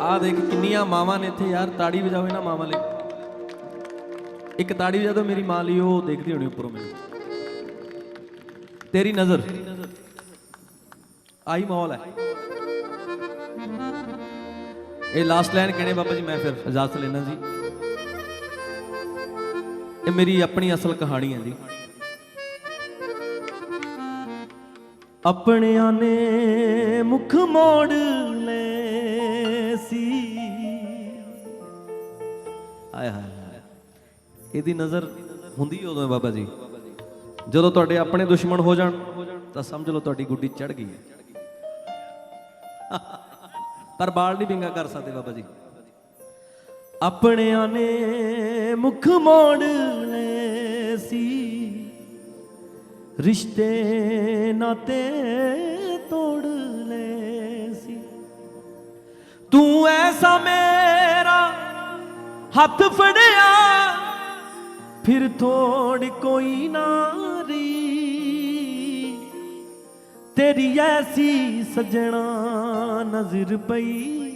ਆ ਦੇਖ ਕਿੰਨੀਆਂ ਮਾਵਾਂ ਨੇ ਇੱਥੇ ਯਾਰ, ਤਾੜੀ ਵਜਾਓ ਇਹਨਾਂ ਮਾਵਾਂ ਲਈ। ਇੱਕ ਤਾੜੀ ਵਜਾ ਦਿਓ ਮੇਰੀ ਮਾਂ ਲਈ, ਉਹ ਦੇਖਦੀ ਹੋਣੀ ਉੱਪਰੋਂ ਮੈਨੂੰ। ਤੇਰੀ ਨਜ਼ਰ। ਆਈ ਮਾਹੌਲ ਹੈ। ਇਹ ਲਾਸਟ ਲਾਈਨ ਕਹਿਣੇ ਬਾਬਾ ਜੀ, ਮੈਂ ਫਿਰ ਇਜਾਜ਼ਤ ਲੈਣਾ ਜੀ। ਇਹ ਮੇਰੀ ਆਪਣੀ ਅਸਲ ਕਹਾਣੀ ਹੈ ਜੀ। ਆਪਣਿਆਂ ਨੇ ਮੁਖ ਮੋੜ ਲੈ ਆਏ ਹਾਏ ਇਹਦੀ ਨਜ਼ਰ ਹੁੰਦੀ ਉਦੋਂ ਹੈ ਬਾਬਾ ਜੀ। ਜਦੋਂ ਤੁਹਾਡੇ ਆਪਣੇ ਦੁਸ਼ਮਣ ਹੋ ਜਾਣ, ਤਾਂ ਸਮਝ ਲਓ ਤੁਹਾਡੀ ਗੁੱਡੀ ਚੜ ਗਈ ਪਰ ਬਾਲ ਨਹੀਂ ਵਿੰਗਾ ਕਰ ਸਕਦੇ ਬਾਬਾ ਜੀ। ਆਪਣਿਆਂ ਨੇ ਮੁਖ ਮੋੜ ਲੈ ਸੀ ਰਿਸ਼ਤੇ ਨਾਤੇ ਤੋੜ ਲੈ ਸੀ ਤੂੰ ਐਸਾ ਮੈਂ ਹੱਥ ਫੜਿਆ, ਫਿਰ ਥੋੜ ਕੋਈ ਨਾਰੀ ਤੇਰੀ ਐਸੀ ਸਜਣਾ ਨਜ਼ਰ ਪਈ,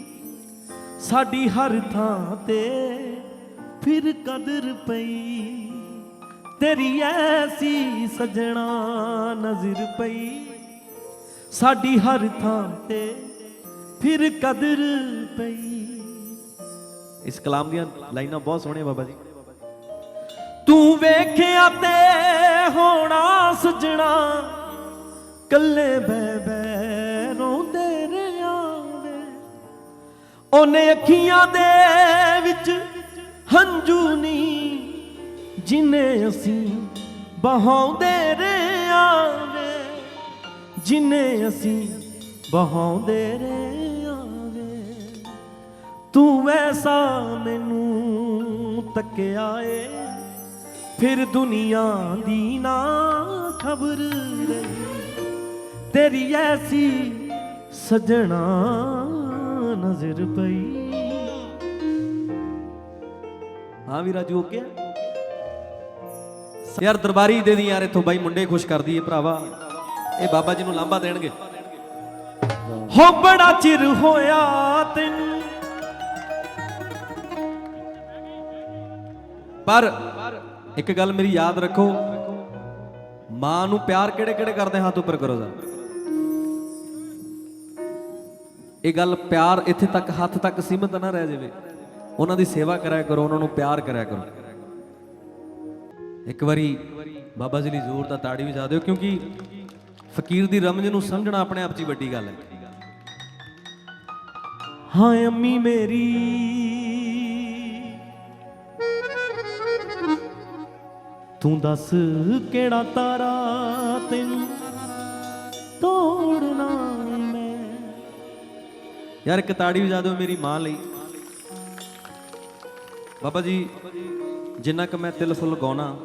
ਸਾਡੀ ਹਰ ਥਾਂ ਤੇ ਫਿਰ ਕਦਰ ਪਈ। ਤੇਰੀ ਐਸੀ ਸਜਣਾ ਨਜ਼ਰ ਪਈ, ਸਾਡੀ ਹਰ ਥਾਂ ਤੇ ਫਿਰ ਕਦਰ ਪਈ। ਇਸ ਕਲਾਮ ਦੀਆਂ ਲਾਈਨਾਂ ਬਹੁਤ ਸੋਹਣੀਆਂ ਬਾਬਾ ਜੀ। ਤੂੰ ਵੇਖਿਆ ਤੇ ਹੋਣਾ ਸਜਣਾ, ਕੱਲੇ ਬੈ ਬੈ ਰੋਂਦੇ ਰਿਆਵੇ ਉਹਨੇ ਅੱਖੀਆਂ ਦੇ ਵਿੱਚ ਹੰਝੂ ਨਹੀਂ, ਜਿਨੇ ਅਸੀਂ ਬਹਾਉਂਦੇ ਰਿਆਵੇ ਜਿਨੇ ਅਸੀਂ ਬਹਾਉਂਦੇ ਰਿਆਵੇ ਤੂੰ ਵੈਸਾ ਮੈਨੂੰ ਤੱਕਿਆ ਏ। ਫਿਰ ਦੁਨੀਆ ਦੀ ਨਾ ਖਬਰ ਰਹੀ। ਤੇਰੀ ਐਸੀ ਸਜਣਾ ਨਜ਼ਰ ਪਈ। ਹਾਂ ਵੀ ਰਾਜੂ, ਓਕੇ ਯਾਰ ਦਰਬਾਰੀ ਦੇ ਦੀ ਯਾਰ ਇੱਥੋਂ ਬਾਈ ਮੁੰਡੇ ਖੁਸ਼ ਕਰਦੀ ਏ ਭਰਾਵਾ। ਇਹ ਬਾਬਾ ਜੀ ਨੂੰ ਲਾਂਭਾ ਦੇਣਗੇ। ਹੋ ਬੜਾ ਚਿਰ ਹੋਇਆ ਤੈਨੂੰ ਪਰ ਇੱਕ ਗੱਲ ਮੇਰੀ ਯਾਦ ਰੱਖੋ, ਮਾਂ ਨੂੰ ਪਿਆਰ ਕਿਹੜੇ ਕਿਹੜੇ ਕਰਦੇ ਹੱਥ ਉੱਪਰ ਕਰੋ ਜ਼ਰਾ? ਇਹ ਗੱਲ ਪਿਆਰ ਇੱਥੇ ਤੱਕ ਹੱਥ ਤੱਕ ਸੀਮਤ ਨਾ ਰਹਿ ਜਾਵੇ। ਉਹਨਾਂ ਦੀ ਸੇਵਾ ਕਰਿਆ ਕਰੋ, ਉਹਨਾਂ ਨੂੰ ਪਿਆਰ ਕਰਿਆ ਕਰੋ। ਇੱਕ ਵਾਰੀ ਬਾਬਾ ਜੀ ਲਈ ਜ਼ੋਰ ਦਾ ਤਾੜੀ ਵੀ ਜਾ ਦਿਓ, ਕਿਉਂਕਿ ਫਕੀਰ ਦੀ ਰਮਜ ਨੂੰ ਸਮਝਣਾ ਆਪਣੇ ਆਪ 'ਚ ਹੀ ਵੱਡੀ ਗੱਲ ਹੈ। ਹਾਂ, ਅੰਮੀ ਮੇਰੀ। ਤੂੰ ਦੱਸ ਕਿਹੜਾ ਤਾਰਾ ਤੈਨੂੰ ਤੋੜਨਾ ਮੈਂ? ਯਾਰ ਇੱਕ ਵਜਾ ਦਿਓ ਮੇਰੀ ਮਾਂ ਲਈ। ਬਾਬਾ ਜੀ, ਜਿੰਨਾ ਕਿ ਮੈਂ ਤਿਲ ਫੁੱਲ ਗਾਉਣਾ,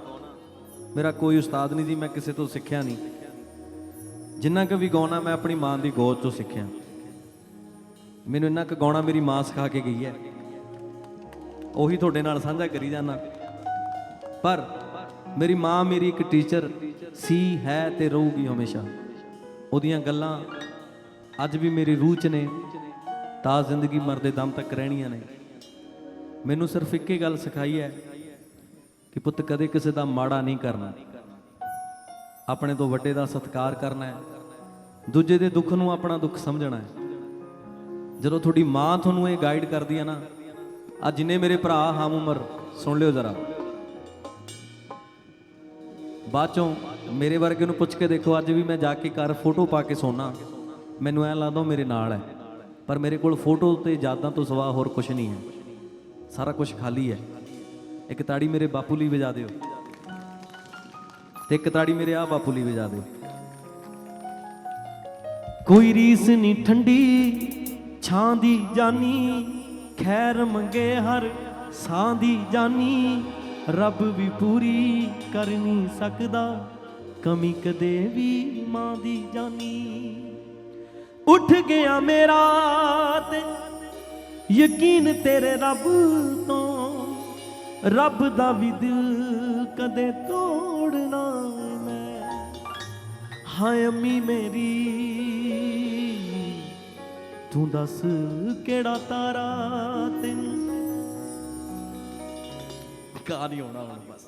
ਮੇਰਾ ਕੋਈ ਉਸਤਾਦ ਨਹੀਂ ਜੀ, ਮੈਂ ਕਿਸੇ ਤੋਂ ਸਿੱਖਿਆ ਨਹੀਂ। ਜਿੰਨਾ ਕਿ ਵੀ ਗਾਉਣਾ, ਮੈਂ ਆਪਣੀ ਮਾਂ ਦੀ ਗੋਦ ਤੋਂ ਸਿੱਖਿਆ। ਮੈਨੂੰ ਇੰਨਾ ਕੁ ਗਾਉਣਾ ਮੇਰੀ ਮਾਂ ਸਿਖਾ ਕੇ ਗਈ ਹੈ। ਉਹੀ ਤੁਹਾਡੇ ਨਾਲ ਸਾਂਝਾ ਕਰੀ ਜਾਣਾ ਪਰ ਮੇਰੀ ਮਾਂ ਮੇਰੀ ਇੱਕ ਟੀਚਰ ਸੀ, ਹੈ ਤੇ ਰਹੂਗੀ ਹਮੇਸ਼ਾ। ਉਹਦੀਆਂ ਗੱਲਾਂ ਅੱਜ ਵੀ ਮੇਰੀ ਰੂਹ 'ਚ ਨੇ, ਤਾਂ ਜ਼ਿੰਦਗੀ ਮਰਦੇ ਦਮ ਤੱਕ ਰਹਿਣੀਆਂ ਨੇ। ਮੈਨੂੰ ਸਿਰਫ ਇੱਕੇ ਗੱਲ ਸਿਖਾਈ ਹੈ ਕਿ ਪੁੱਤ, ਕਦੇ ਕਿਸੇ ਦਾ ਮਾੜਾ ਨਹੀਂ ਕਰਨਾ। ਆਪਣੇ ਤੋਂ ਵੱਡੇ ਦਾ ਸਤਿਕਾਰ ਕਰਨਾ ਹੈ। ਦੂਜੇ ਦੇ ਦੁੱਖ ਨੂੰ ਆਪਣਾ ਦੁੱਖ ਸਮਝਣਾ ਹੈ। ਜਦੋਂ ਤੁਹਾਡੀ ਮਾਂ ਤੁਹਾਨੂੰ ਇਹ ਗਾਈਡ ਕਰਦੀ ਹੈ ਨਾ ਆ ਜਿੰਨੇ ਮੇਰੇ ਭਰਾ ਹਮ ਉਮਰ, ਸੁਣ ਲਿਓ ਜ਼ਰਾ। ਬਾਅਦ ਚੋਂ ਮੇਰੇ ਵਰਗੇ ਨੂੰ ਪੁੱਛ ਕੇ ਦੇਖੋ, ਅੱਜ ਵੀ ਮੈਂ ਜਾ ਕੇ ਘਰ ਫੋਟੋ ਪਾ ਕੇ ਸੋਨਾ। ਮੈਨੂੰ ਐ ਲੱਗਦਾ ਮੇਰੇ ਨਾਲ ਹੈ। ਪਰ ਮੇਰੇ ਕੋਲ ਫੋਟੋ ਤੇ ਯਾਦਾਂ ਤੋਂ ਸਿਵਾ ਹੋਰ ਕੁਝ ਨਹੀਂ ਹੈ। ਸਾਰਾ ਕੁਝ ਖਾਲੀ ਹੈ। ਇੱਕ ਤਾੜੀ ਮੇਰੇ ਬਾਪੂ ਲਈ ਵਜਾ ਦਿਓ। ਤੇ ਇੱਕ ਤਾੜੀ ਮੇਰੇ ਆ ਬਾਪੂ ਲਈ ਵਜਾ ਦਿਓ। ਕੋਈ ਰੀਸ ਨਹੀਂ ਠੰਡੀ, ਛਾਂ ਦੀ ਜਾਨੀ, ਖੈਰ ਮੰਗੇ ਹਰ ਸਾਂ ਦੀ ਜਾਨੀ। ਰੱਬ ਵੀ ਪੂਰੀ ਕਰ ਨਹੀਂ ਸਕਦਾ, ਕਮੀ ਕਦੇ ਵੀ ਮਾਂ ਦੀ ਜਾਨੀ। ਉੱਠ ਗਿਆ ਮੇਰਾ ਤੇ ਯਕੀਨ ਤੇਰੇ ਰੱਬ ਤੋਂ, ਰੱਬ ਦਾ ਵੀ ਦਿਲ ਕਦੇ ਤੋੜਨਾ ਮੈਂ। ਹਾਏ ਅੰਮੀ ਮੇਰੀ, ਤੂੰ ਦੱਸ ਕਿਹੜਾ ਤਾਰਾ ਤੈਨੂੰ ਕਾ ਨਹੀਂ ਆਉਣਾ ਹੁਣ ਬਸ